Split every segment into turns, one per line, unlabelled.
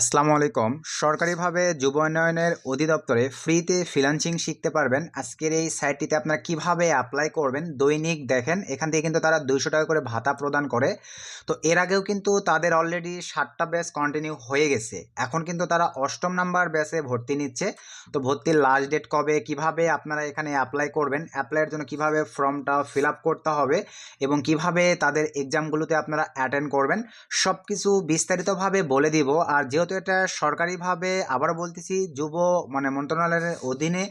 আসসালামু আলাইকুম। সরকারিভাবে যুব উন্নয়নের অধিদপ্তরে ফ্রিতে ফ্রিল্যান্সিং শিখতে পারবেন। আজকের এই সাইটটিতে আপনারা কীভাবে অ্যাপ্লাই করবেন, দৈনিক দেখেন, এখান থেকে কিন্তু তারা দুইশো টাকা করে ভাতা প্রদান করে। তো এর আগেও কিন্তু তাদের অলরেডি ষাটটা ব্যাচ কন্টিনিউ হয়ে গেছে। এখন কিন্তু তারা অষ্টম নাম্বার ব্যাচে ভর্তি নিচ্ছে। তো ভর্তির লাস্ট ডেট কবে, কীভাবে আপনারা এখানে অ্যাপ্লাই করবেন অ্যাপ্লাইয়ের জন্য কীভাবে ফর্মটা ফিল করতে হবে এবং কীভাবে তাদের এক্সামগুলোতে আপনারা অ্যাটেন্ড করবেন সব কিছু বিস্তারিতভাবে বলে দিব। আর যেহেতু এটা সরকারিভাবে আবার বলতেছি, যুব মানে মন্ত্রণালয়ের অধীনে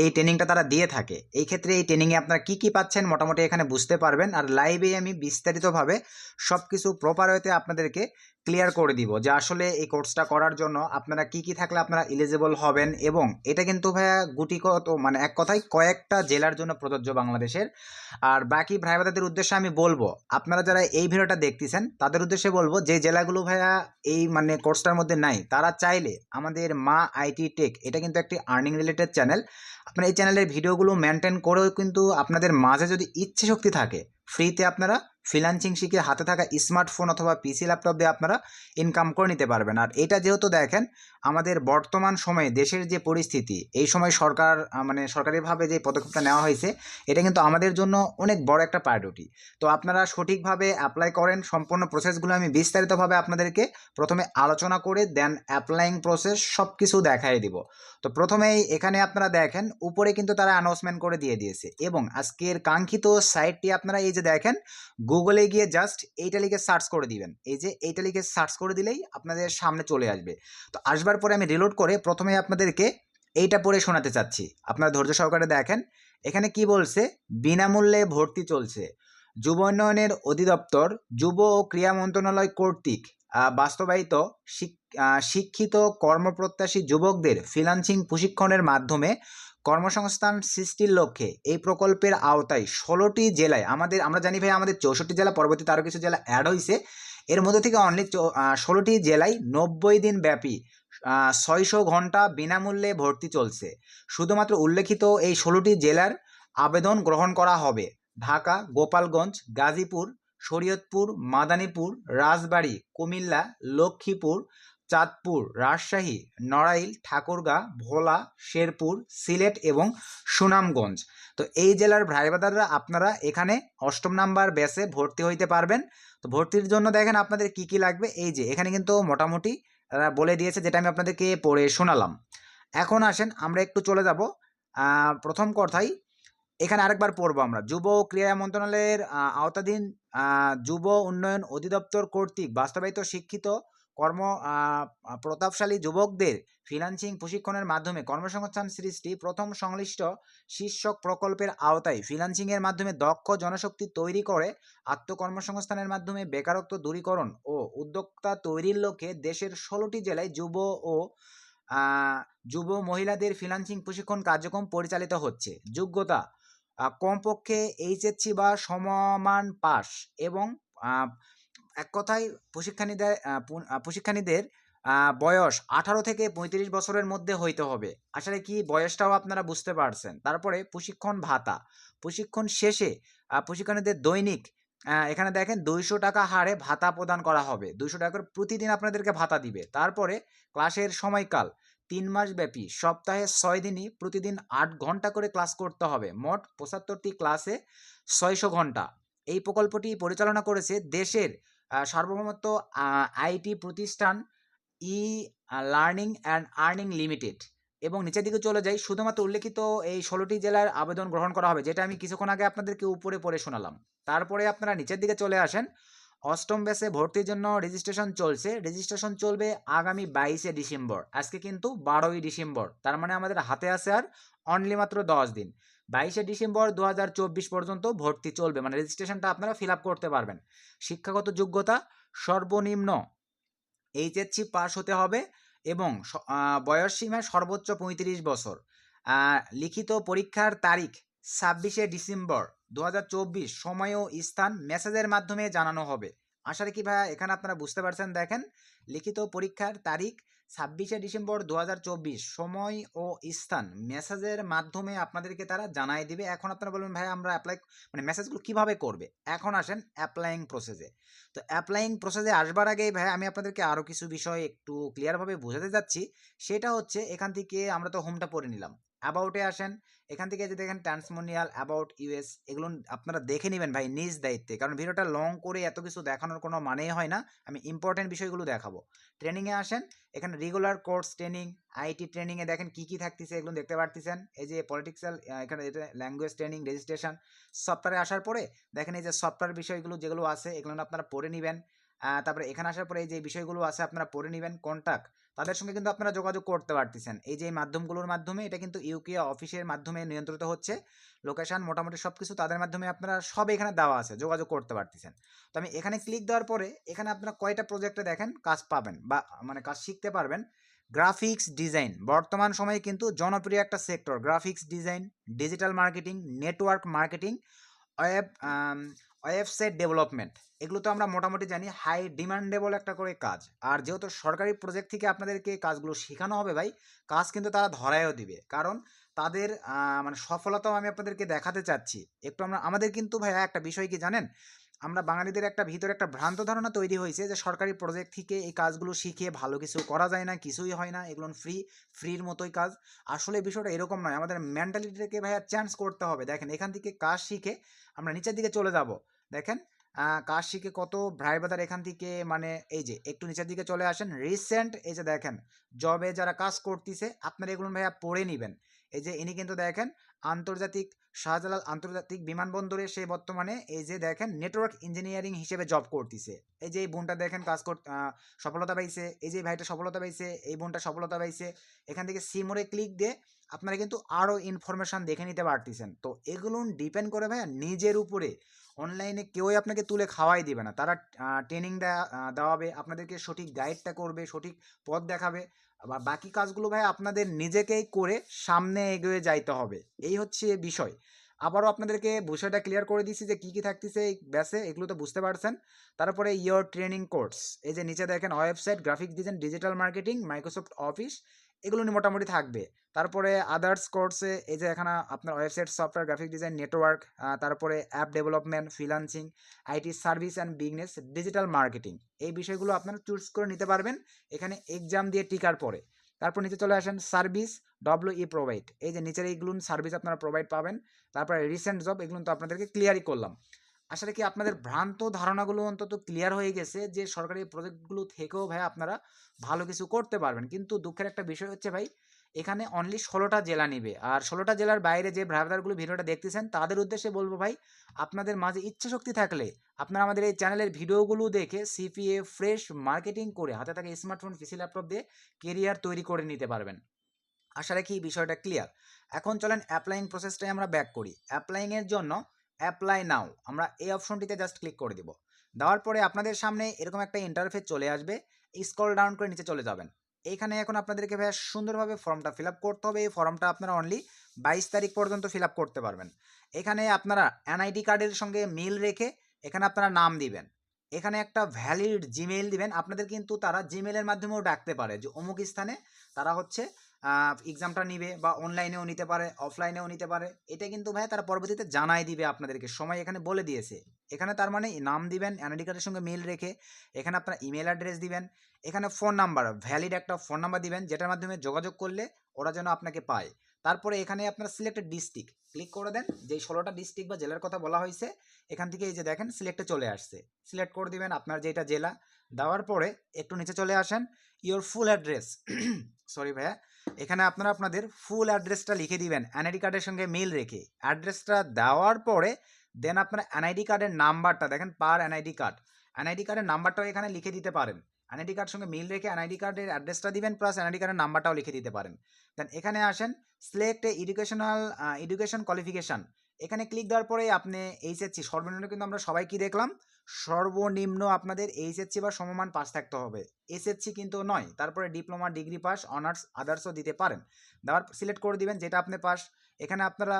এই ট্রেনিংটা তারা দিয়ে থাকে। এই ক্ষেত্রে এই ট্রেনিংয়ে আপনারা কি কি পাচ্ছেন মোটামুটি এখানে বুঝতে পারবেন। আর লাইভে আমি বিস্তারিতভাবে সব কিছু প্রপার ওয়েতে আপনাদেরকে ক্লিয়ার করে দিব যে আসলে এই কোর্সটা করার জন্য আপনারা কি কি থাকলে আপনারা এলিজিবল হবেন এবং এটা কিন্তু ভাইয়া গুটিগত মানে এক কথায় কয়েকটা জেলার জন্য প্রযোজ্য বাংলাদেশের। আর বাকি ভাইবাদাদের উদ্দেশ্যে আমি বলব, আপনারা যারা এই ভিডিওটা দেখতেছেন, তাদের উদ্দেশ্যে বলব যে জেলাগুলো ভাইয়া এই মানে কোর্সটার মধ্যে নাই, তারা চাইলে আমাদের মা আইটি টেক, এটা কিন্তু একটি আর্নিং রিলেটেড চ্যানেল আপনারা এই চ্যানেলের ভিডিওগুলো মেনটেন করেও কিন্তু আপনাদের মাঝে যদি ইচ্ছে শক্তি থাকে ফ্রিতে আপনারা ফ্রিলান্সিং শিখে হাতে থাকা স্মার্টফোন অথবা পিসি ল্যাপটপ দিয়ে আপনারা ইনকাম করে নিতে পারবেন। আর এটা যেহেতু দেখেন, আমাদের বর্তমান সময়ে দেশের যে পরিস্থিতি, এই সময় সরকার মানে সরকারিভাবে যে পদক্ষেপটা নেওয়া হয়েছে, এটা কিন্তু আমাদের জন্য অনেক বড় একটা প্রায়োরিটি তো আপনারা সঠিকভাবে অ্যাপ্লাই করেন, সম্পূর্ণ প্রসেসগুলো আমি বিস্তারিতভাবে আপনাদেরকে প্রথমে আলোচনা করে দেন অ্যাপ্লাইং প্রসেস সব কিছু দেখাই দিব। তো প্রথমেই এখানে আপনারা দেখেন, উপরে কিন্তু তারা অ্যানাউন্সমেন্ট করে দিয়ে দিয়েছে। এবং আজকের কাঙ্ক্ষিত সাইটটি আপনারা এই যে দেখেন গুগলে গিয়ে জাস্ট এইটা লিখে সার্চ করে দিবেন। এই যে এইটা লিখে সার্চ করে দিলেই আপনাদের সামনে চলে আসবে। তো আসবার পরে আমি রিলোড করে প্রথমে আপনাদেরকে এইটা পড়ে শোনাতে চাচ্ছি। আপনারা ধৈর্য সহকারে দেখেন, এখানে কি বলছে? বিনামূল্যে ভর্তি চলছে। যুব উন্নয়নের অধিদপ্তর, যুব ও ক্রীড়া মন্ত্রণালয় কর্তৃক বাস্তবায়িত শিক্ষিত কর্মপ্রত্যাশী যুবকদের ফ্রিলান্সিং প্রশিক্ষণের মাধ্যমে কর্মসংস্থান সৃষ্টির লক্ষ্যে এই প্রকল্পের আওতায় ষোলোটি জেলায় আমাদের, আমরা জানি ভাই আমাদের চৌষট্টি জেলা, পরবর্তীতে আরও কিছু জেলা অ্যাড হয়েছে এর মধ্যে থেকে অনলি ষোলোটি জেলায় নব্বই দিন ব্যাপী ছয়শো ঘণ্টা বিনামূল্যে ভর্তি চলছে। শুধুমাত্র উল্লেখিত এই ষোলোটি জেলার আবেদন গ্রহণ করা হবে ঢাকা, গোপালগঞ্জ, গাজীপুর, শরীয়তপুর মাদানীপুর রাজবাড়ী, কুমিল্লা, লক্ষ্মীপুর চাঁদপুর, রাজশাহী, নড়াইল, ঠাকুরগাঁ, ভোলা, শেরপুর, সিলেট এবং সুনামগঞ্জ। তো এই জেলার ভাইবাদাররা আপনারা এখানে অষ্টম নাম্বার ব্যাচে ভর্তি হইতে পারবেন। তো ভর্তির জন্য দেখেন আপনাদের কি কি লাগবে। এই যে, এখানে কিন্তু মোটামুটি বলে দিয়েছে যেটা আমি আপনাদেরকে পড়ে শোনালাম। এখন আসেন, আমরা একটু চলে যাব। প্রথম কথাই, এখানে আরেকবার পড়ব আমরা। যুব ও ক্রীড়া মন্ত্রণালয়ের আওতাধীন যুব উন্নয়ন অধিদপ্তর কর্তৃক বাস্তবায়িত শিক্ষিত কর্ম প্রতাপশালী যুবকদের ফিনান্সিং প্রশিক্ষণের মাধ্যমে কর্মসংস্থান সৃষ্টি প্রথম সংশ্লিষ্ট শীর্ষক প্রকল্পের আওতায় ফিনান্সিংয়ের মাধ্যমে দক্ষ জনশক্তি তৈরি করে আত্মকর্মসংস্থানের মাধ্যমে বেকারত্ব দূরীকরণ ও উদ্যোক্তা তৈরির লক্ষ্যে দেশের ষোলোটি জেলায় যুব ও যুব মহিলাদের ফিনান্সিং প্রশিক্ষণ কার্যক্রম পরিচালিত হচ্ছে। যোগ্যতা কমপক্ষে এইচএসসি বা সমমান পাস এবং এক কথায় প্রশিক্ষানীদের আহ, পু- প্রশিক্ষানীদের বয়স আঠারো থেকে পঁয়ত্রিশ বছরের মধ্যে হইতে হবে। আসলে কি বয়সটাও আপনারা বুঝতে পারছেন। তারপরে প্রশিক্ষণ ভাতা। প্রশিক্ষণ শেষে প্রশিক্ষণীদের দৈনিক এখানে দেখেন দুইশো টাকা হারে ভাতা প্রদান করা হবে। দুইশো টাকা প্রতিদিন আপনাদেরকে ভাতা দিবে। তারপরে ক্লাসের সময়কাল তিন মাস ব্যাপী। সপ্তাহে ছয় দিনই প্রতিদিন আট ঘণ্টা করে ক্লাস করতে হবে। মোট পঁচাত্তরটি ক্লাসে ছয়শো ঘণ্টা। এই প্রকল্পটি পরিচালনা করেছে দেশের সার্বভৌমত্ব আইটি প্রতিষ্ঠান, E learning and earning limited. এবং নিচের দিকে চলে যাই, শুধুমাত্র উল্লেখিত এই ষোলোটি জেলার আবেদন গ্রহণ করা হবে, যেটা আমি কিছুক্ষণ আগে আপনাদেরকে উপরে পড়ে শোনালাম। তারপরে আপনারা নিচের দিকে চলে আসেন, অষ্টম ব্যাচে ভর্তির জন্য রেজিস্ট্রেশন চলছে। রেজিস্ট্রেশন চলবে আগামী বাইশে ডিসেম্বর। আজকে কিন্তু বারোই ডিসেম্বর। তার মানে আমাদের হাতে আছে আর অনলি মাত্র দশ দিন। বাইশে ডিসেম্বর দু হাজার চব্বিশ পর্যন্ত ভর্তি চলবে। মানে রেজিস্ট্রেশনটা আপনারা ফিল করতে পারবেন। শিক্ষাগত যোগ্যতা সর্বনিম্ন এইচএসসি পাস হতে হবে এবং স- আহ, বয়স সীমা সর্বোচ্চ পঁয়ত্রিশ বছর। লিখিত পরীক্ষার তারিখ ছাব্বিশে ডিসেম্বর দু হাজার চব্বিশ। সময় ও স্থান মেসেজের মাধ্যমে জানানো হবে। আশা রাখি ভাইয়া এখানে আপনারা বুঝতে পারছেন। দেখেন লিখিত পরীক্ষার তারিখ ছাব্বিশে ডিসেম্বর দু হাজার চব্বিশ, সময় ও স্থান। মেসেজের মাধ্যমে আপনাদেরকে তারা জানাই দিবে। এখন আপনারা বলবেন, ভাই, আমরা অ্যাপ্লাই মানে মেসেজগুলো কীভাবে করবে? এখন আসেন অ্যাপ্লাইং প্রসেসে তো অ্যাপ্লাইং প্রসেসে আসবার আগেই, ভাই, আমি আপনাদেরকে আরও কিছু বিষয় একটু ক্লিয়ারভাবে বোঝাতে যাচ্ছি। সেটা হচ্ছে, এখান থেকে আমরা তো হোমটা পড়ে নিলাম। অ্যাবাউটে আসেন, এখান থেকে যে দেখেন ট্রান্সমোনিয়াল অ্যাবাউট ইউএস এগুলো আপনারা দেখে নেবেন ভাই নিজ দায়িত্বে। কারণ ভিডিওটা লং করে এত কিছু দেখানোর কোনো মানেই হয় না। আমি ইম্পর্টেন্ট বিষয়গুলো দেখাবো। ট্রেনিংয়ে আসেন, এখানে রেগুলার কোর্স ট্রেনিং আইটি ট্রেনিংয়ে দেখেন কী কী থাকতেছে এগুলো দেখতে পারতেছেন? এই যে পলিটিক্সাল এখানে এটা ল্যাঙ্গুয়েজ ট্রেনিং রেজিস্ট্রেশন সফটওয়্যারে আসার পরে দেখেন এই যে সফটওয়্যার বিষয়গুলো যেগুলো আছে এগুলো আপনারা পড়ে নেবেন। তারপরে এখানে আসার পরে এই যে বিষয়গুলো আছে, আপনারা পড়ে নেবেন কন্ট্যাক্ট তাদের সঙ্গে কিন্তু আপনারা যোগাযোগ করতে পারতেছেন। এই যে মাধ্যমগুলোর মাধ্যমে, এটা কিন্তু ইউকে অফিসের মাধ্যমে নিয়ন্ত্রিত হচ্ছে। লোকেশন মোটামুটি সব কিছু তাদের মাধ্যমে আপনারা সব এখানে দেওয়া আছে, যোগাযোগ করতে পারতেছেন। তো আমি এখানে ক্লিক দেওয়ার পরে, এখানে আপনারা কয়টা প্রজেক্টে দেখেন, কাজ পাবেন বা মানে কাজ শিখতে পারবেন। গ্রাফিক্স ডিজাইন বর্তমান সময়ে কিন্তু জনপ্রিয় একটা sector graphics design digital marketing network marketing web website development এগুলো তো আমরা মোটামুটি জানি হাই ডিমান্ডেবল একটা করে কাজ। আর যেহেতু সরকারি প্রজেক্ট থেকে আপনাদেরকে কাজগুলো শেখানো হবে ভাই, কাজ কিন্তু তারা ধরায়ও দিবে। কারণ তাদের মানে সফলতাও আমি আপনাদেরকে দেখাতে চাচ্ছি। একটু আমরা, আমাদের কিন্তু ভাইয়া একটা বিষয় কি জানেন? আমরা বাঙালিদের একটা ভিতরে একটা ভ্রান্ত ধারণা তৈরি হয়েছে যে সরকারি প্রজেক্ট থেকে এই কাজগুলো শিখে ভালো কিছু করা যায় না, কিছুই হয় না, এগুলো ফ্রি ফ্রির মতোই কাজ। আসলে বিষয়টা এরকম নয়, আমাদের মেন্টালিটিটাকে ভাইয়া চেঞ্জ করতে হবে। দেখেন, এখান থেকে কাজ শিখে আমরা নিচের দিকে চলে যাব। দেখেন কাজ শিখে কত ভাই বাদার এখান থেকে মানে এই যে, একটু নিচের দিকে চলে আসেন। রিসেন্ট এই যে দেখেন জবে যারা কাজ করতেছে, আপনারা এগুলো ভাইয়া পড়ে নেবেন। এই যে, ইনি কিন্তু দেখেন আন্তর্জাতিক শাহজালাল আন্তর্জাতিক বিমানবন্দরে সে বর্তমানে এই যে দেখেন নেটওয়ার্ক ইঞ্জিনিয়ারিং হিসেবে জব করতেছে। এই যে এই বোনটা দেখেন কাজ কর সফলতা পাইছে, এই যে ভাইটা সফলতা পাইছে, এই বোনটা সফলতা পাইছে, এখান থেকে সিমোরে ক্লিক দিয়ে আপনারা কিন্তু আরও ইনফরমেশান দেখে নিতে পারতেছেন। তো এগুলো ডিপেন্ড করে ভাইয়া নিজের উপরে। অনলাইনে কেউই আপনাকে তুলে খাওয়াই দিবে না। তারা ট্রেনিং দেওয়া দেওয়াবে, আপনাদেরকে সঠিক গাইডটা করবে, সঠিক পথ দেখাবে। বা বাকি কাজগুলো ভাই আপনাদের নিজেকেই করে সামনে এগিয়ে যাইতে হবে। এই হচ্ছে বিষয়। আবারও আপনাদেরকে বিষয়টা ক্লিয়ার করে দিচ্ছি যে কী কী থাকতেছে এই ব্যাসে এগুলো তো বুঝতে পারছেন। তারপরে ইয়োর ট্রেনিং কোর্স এই যে নিচে দেখেন website graphic design digital marketing Microsoft office এগুলো নিয়ে মোটামুটি থাকবে। তারপরে আদার্স কোর্সে এই যে এখানে আপনার website software graphic design network তারপরে app development freelancing IT service and business digital marketing এই বিষয়গুলো আপনারা চুজ করে নিতে পারবেন। এখানে এক্সাম দিয়ে টিকার পরে তারপর নিচে চলে আসেন সার্ভিস ডব্লিউ ই প্রোভাইড এই যে নিচের এইগুলো সার্ভিস আপনারা প্রোভাইড পাবেন। তারপরে রিসেন্ট জব এগুলো তো আপনাদেরকে ক্লিয়ারই করলাম। আসলে কি আপনাদের ভ্রান্ত ধারণাগুলো অন্তত ক্লিয়ার হয়ে গেছে যে, সরকারি প্রজেক্টগুলো থেকেও ভাই আপনারা ভালো কিছু করতে পারবেন। কিন্তু দুঃখের একটা বিষয় হচ্ছে ভাই, এখানে অনলি ষোলোটা জেলা নিবে। আর ষোলোটা জেলার বাইরে যে ব্রাদারগুলো ভিডিওটা দেখতেছেন, তাদের উদ্দেশ্যে বলব ভাই, আপনাদের মাঝে ইচ্ছা শক্তি থাকলে আপনারা আমাদের এই চ্যানেলের ভিডিওগুলো দেখে সিপিএ ফ্রেশ মার্কেটিং করে হাতে থাকা স্মার্টফোন পিসি ল্যাপটপ দিয়ে কেরিয়ার তৈরি করে নিতে পারবেন। আশা রাখি বিষয়টা ক্লিয়ার এখন চলেন অ্যাপ্লাইং প্রসেসটাই আমরা ব্যাক করি। অ্যাপ্লাইংয়ের জন্য অ্যাপ্লাই নাও আমরা এই অপশনটিতে জাস্ট ক্লিক করে দেবো। দেওয়ার পরে আপনাদের সামনে এরকম একটা ইন্টারফেস চলে আসবে। স্কল ডাউন করে নিচে চলে যাবেন। এইখানে এখন আপনাদেরকে ভাইয়া সুন্দরভাবে ফর্মটা ফিল করতে হবে। এই ফর্মটা আপনারা অনলি বাইশ তারিখ পর্যন্ত ফিল করতে পারবেন। এখানে আপনারা এনআইডি কার্ডের সঙ্গে মিল রেখে এখানে আপনারা নাম দিবেন। এখানে একটা ভ্যালিড জিমেইল দিবেন। আপনাদের কিন্তু তারা জিমেলের মাধ্যমেও ডাকতে পারে যে অমুক স্থানে তারা হচ্ছে এক্সামটা নিবে বা অনলাইনেও নিতে পারে অফলাইনেও নিতে পারে। এটা কিন্তু ভাই তারা পরবর্তীতে জানাই দিবে আপনাদেরকে। সময় এখানে বলে দিয়েছে। এখানে তার মানে নাম দিবেন এনআইডি কার্ডের সঙ্গে মিল রেখে এখানে আপনার ইমেল অ্যাড্রেস দিবেন, এখানে ফোন নাম্বার ভ্যালিড একটা ফোন নাম্বার দিবেন, যেটার মাধ্যমে যোগাযোগ করলে ওরা যেন আপনাকে পায়। তারপরে এখানে আপনার সিলেক্টেড ডিস্ট্রিক্ট ক্লিক করে দেন যে ষোলোটা ডিস্ট্রিক্ট বা জেলার কথা বলা হয়েছে, এখান থেকে এই যে দেখেন সিলেক্টে চলে আসছে। সিলেক্ট করে দিবেন, আপনার যেটা জেলা, দেওয়ার পরে একটু নিচে চলে আসেন ইওর ফুল অ্যাড্রেস সরি ভাইয়া। এখানে আপনারা আপনাদের ফুল অ্যাড্রেসটা লিখে দিবেন এনআইডি কার্ডের সঙ্গে মিল রেখে। অ্যাড্রেসটা দেওয়ার পরে দেন আপনার এনআইডি কার্ডের নাম্বারটা দেখেন পার এনআইডি কার্ড এনআইডি কার্ডের নাম্বারটাও এখানে লিখে দিতে পারেন। এনআইডি কার্ড সঙ্গে মিল রেখে এনআইডি কার্ডের অ্যাড্রেসটা দিবেন প্লাস এনআইডি কার্ডের নাম্বারটাও লিখে দিতে পারেন। দেন এখানে আসেন select A educational education qualification এখানে ক্লিক দেওয়ার পরে আপনি এইচএসসি সর্বনিম্ন কিন্তু আমরা সবাই কি দেখলাম? সর্বনিম্ন আপনাদের এইচএসসি বা সমমান পাস থাকতে হবে। এসএসসি কিন্তু নয়, তারপরে ডিপ্লোমা ডিগ্রি পাস অনার্স আদার্সও দিতে পারেন। দেওয়ার সিলেক্ট করে দিবেন যেটা আপনি পাস এখানে আপনারা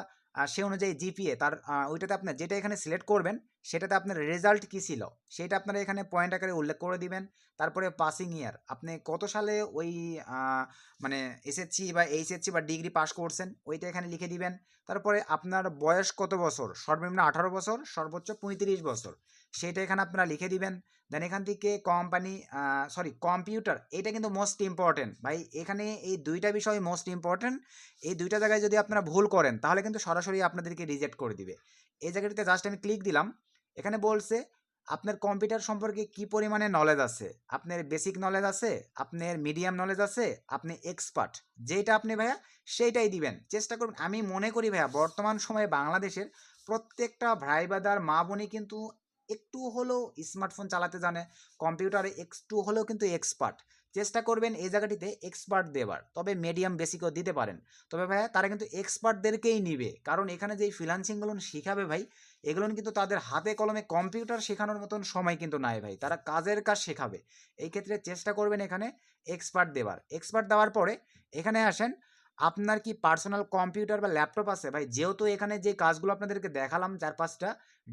সে অনুযায়ী জিপিএ তার ওইটাতে আপনার যেটা এখানে সিলেক্ট করবেন, সেটাতে আপনার রেজাল্ট কী ছিল? সেটা আপনারা এখানে পয়েন্ট আকারে উল্লেখ করে দিবেন। তারপরে পাসিং ইয়ার আপনি কত সালে ওই মানে এসএসসি বা এইচএসসি বা ডিগ্রি পাস করছেন, ওইটা এখানে লিখে দিবেন। তারপরে আপনার বয়স কত বছর? সর্বনিম্ন আঠারো বছর, সর্বোচ্চ পঁয়ত্রিশ বছর। সেটা এখানে আপনারা লিখে দিবেন। দেন এখান থেকে কোম্পানি সরি কম্পিউটার এটা কিন্তু মোস্ট ইম্পর্টেন্ট ভাই, এখানে এই দুইটা বিষয় মোস্ট ইম্পর্টেন্ট এই দুইটা জায়গায় যদি আপনারা ভুল করেন, তাহলে কিন্তু সরাসরি আপনাদেরকে রিজেক্ট করে দিবে। এই জায়গাটিতে জাস্ট আমি ক্লিক দিলাম। এখানে বলছে, আপনার কম্পিউটার সম্পর্কে কি পরিমাণে নলেজ আছে? আপনার বেসিক নলেজ আছে? আপনার মিডিয়াম নলেজ আছে? আপনি এক্সপার্ট যেটা আপনি ভাইয়া, সেইটাই দিবেন। চেষ্টা করবেন আমি মনে করি ভাইয়া, বর্তমান সময়ে বাংলাদেশের প্রত্যেকটা ভাই বাদার মা বোনই কিন্তু একটু হলেও স্মার্টফোন চালাতে জানে কম্পিউটারে একটু হলেও কিন্তু এক্সপার্ট চেষ্টা করবেন এই জায়গাটিতে এক্সপার্ট দেবার, তবে মিডিয়াম বেসিকও দিতে পারেন। তবে ভাইয়া তারা কিন্তু এক্সপার্টদেরকেই নিবে, কারণ এখানে যেই ফ্রিলান্সিংগুলো শিখাবে ভাই এগুলো কিন্তু তাদের হাতে কলমে কম্পিউটার শেখানোর মতন সময় কিন্তু নাই ভাই, তারা কাজের কাজ শেখাবে। এই ক্ষেত্রে চেষ্টা করবেন এখানে এক্সপার্ট দেওয়ার এক্সপার্ট দেওয়ার পরে এখানে আসেন আপনার কি পার্সোনাল কম্পিউটার বা ল্যাপটপ আছে? ভাই, যেহেতু এখানে যে কাজগুলো আপনাদেরকে দেখালাম চার পাঁচটা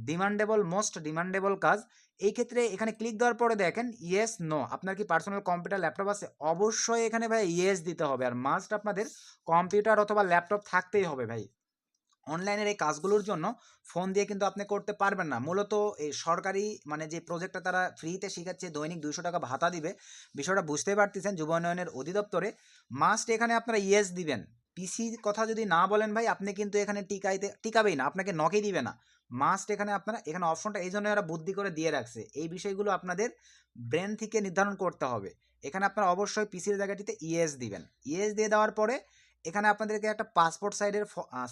ডিমান্ডেবল মোস্ট ডিমান্ডেবল কাজ, এই ক্ষেত্রে এখানে ক্লিক দেওয়ার পরে দেখেন ইয়েস নো আপনার কি পার্সোনাল কম্পিউটার ল্যাপটপ আছে? অবশ্যই এখানে ভাই ইয়েস দিতে হবে। আর মাস্ট আপনাদের কম্পিউটার অথবা ল্যাপটপ থাকতেই হবে ভাই। অনলাইনের এই কাজগুলোর জন্য ফোন দিয়ে কিন্তু আপনি করতে পারবেন না। মূলত এই সরকারি মানে যে প্রজেক্টটা তারা ফ্রিতে শেখাচ্ছে, দৈনিক দুইশো টাকা ভাতা দিবে, বিষয়টা বুঝতেই পারতেছেন যুব উন্নয়নের অধিদপ্তরে। মাস্ট এখানে আপনারা ইয়েস দিবেন। পিসি কথা যদি না বলেন ভাই, আপনি কিন্তু এখানে টিকাইতে, টিকাবেই না, আপনাকে নকে দিবে না। মাস্ট এখানে আপনারা, এখানে অপশনটা এই জন্য এরা বুদ্ধি করে দিয়ে রাখছে। এই বিষয়গুলো আপনাদের ব্রেন থেকে নির্ধারণ করতে হবে। এখানে আপনারা অবশ্যই পিসির জায়গাটিতে ইএস দিবেন। ইএস দিয়ে দেওয়ার পরে এখানে আপনাদেরকে একটা পাসপোর্ট সাইডের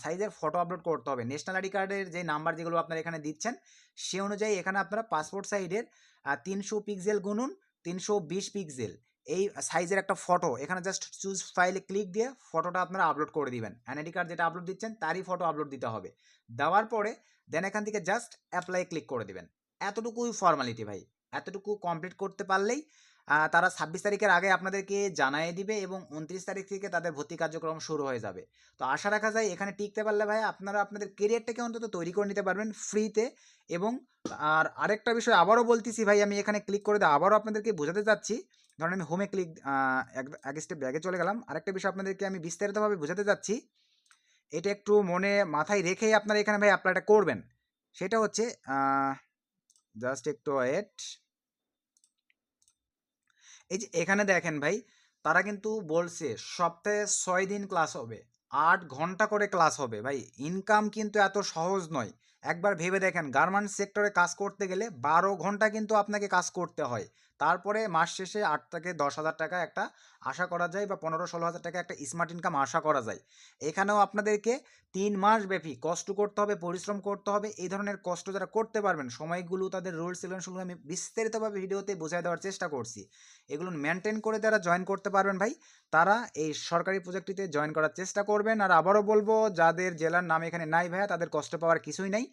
সাইজের ফটো আপলোড করতে হবে। ন্যাশনাল আইডি কার্ডের যে নাম্বার যেগুলো আপনারা এখানে দিচ্ছেন, সে অনুযায়ী এখানে আপনারা পাসপোর্ট সাইডের তিনশো পিক্সেল গুনুন, তিনশো বিশ পিক্সেল এই সাইজের একটা ফটো এখানে জাস্ট চুজ ফাইলে ক্লিক দিয়ে ফটোটা আপনারা আপলোড করে দিবেন। এনআইডি কার্ড যেটা আপলোড দিচ্ছেন, তারই ফটো আপলোড দিতে হবে। দেওয়ার পরে দেন এখান থেকে জাস্ট অ্যাপ্লাই ক্লিক করে দিবেন। এতটুকুই ফর্মালিটি ভাই। এতটুকু কমপ্লিট করতে পারলেই তারা ছাব্বিশ তারিখের আগে আপনাদেরকে জানিয়ে দিবে এবং উনত্রিশ তারিখ থেকে তাদের ভর্তি কার্যক্রম শুরু হয়ে যাবে। তো আশা রাখা যায় এখানে টিকতে পারলে ভাই আপনারা আপনাদের কেরিয়ারটাকে অন্তত তৈরি করে নিতে পারবেন ফ্রিতে এবং আর আরেকটা বিষয় আবারও বলতেছি ভাই, আমি এখানে ক্লিক করে দিয়ে আবারও আপনাদেরকে বোঝাতে চাচ্ছি। ধরেন আমি হোমে ক্লিক এক স্টেপ ব্যাগে চলে গেলাম। আরেকটা বিষয় আপনাদেরকে আমি বিস্তারিতভাবে বোঝাতে চাচ্ছি। এটা একটু মনে মাথায় রেখেই আপনারা এখানে ভাই অ্যাপ্লাইটা করবেন। সেটা হচ্ছে জাস্ট একটু ওয়েট এই যে এখানে দেখেন ভাই, তারা কিন্তু বলছে সপ্তাহে ছয় দিন ক্লাস হবে, আট ঘণ্টা করে ক্লাস হবে। ভাই ইনকাম কিন্তু এত সহজ নয়। একবার ভেবে দেখেন গার্মেন্টস সেক্টরে কাজ করতে গেলে বারো ঘণ্টা কিন্তু আপনাকে কাজ করতে হয়। তারপরে মাস শেষে আট থেকে দশ হাজার টাকা একটা আশা করা যায় বা পনেরো ষোলো হাজার টাকা একটা স্মার্ট ইনকাম আশা করা যায়। এখানেও আপনাদেরকে তিন মাস ব্যাপী কষ্ট করতে হবে, পরিশ্রম করতে হবে, এই ধরনের কষ্ট যারা করতে পারবেন, সময়গুলো তাদের রুলস রেগুলেশনগুলো আমি বিস্তারিতভাবে ভিডিওতে বোঝাই দেওয়ার চেষ্টা করছি। এগুলো মেনটেন করে যারা জয়েন করতে পারবেন ভাই, তারা এই সরকারি প্রজেক্টটিতে জয়েন করার চেষ্টা করবেন। আর আবারও বলব, যাদের জেলার নাম এখানে নাই ভাইয়া, তাদের কষ্ট পাওয়ার কিছুই নাই।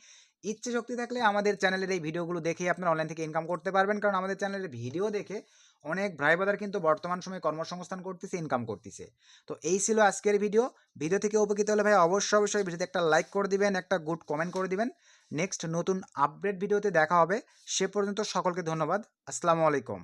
ইচ্ছে শক্তি থাকলে আমাদের চ্যানেলের এই ভিডিওগুলো দেখেই আপনারা অনলাইন থেকে ইনকাম করতে পারবেন। কারণ আমাদের চ্যানেলের ভিডিও দেখে অনেক ভাই বাদার কিন্তু বর্তমান সময়ে কর্মসংস্থান করতেছে ইনকাম করতেছে। তো এই ছিল আজকের ভিডিও। ভিডিও থেকে উপকৃত হলে ভাই অবশ্যই অবশ্যই ভিডিওতে একটা লাইক করে দিবেন, একটা গুড কমেন্ট করে দিবেন। নেক্সট নতুন আপডেট ভিডিওতে দেখা হবে। সে পর্যন্ত সকলকে ধন্যবাদ। আসসালামু আলাইকুম।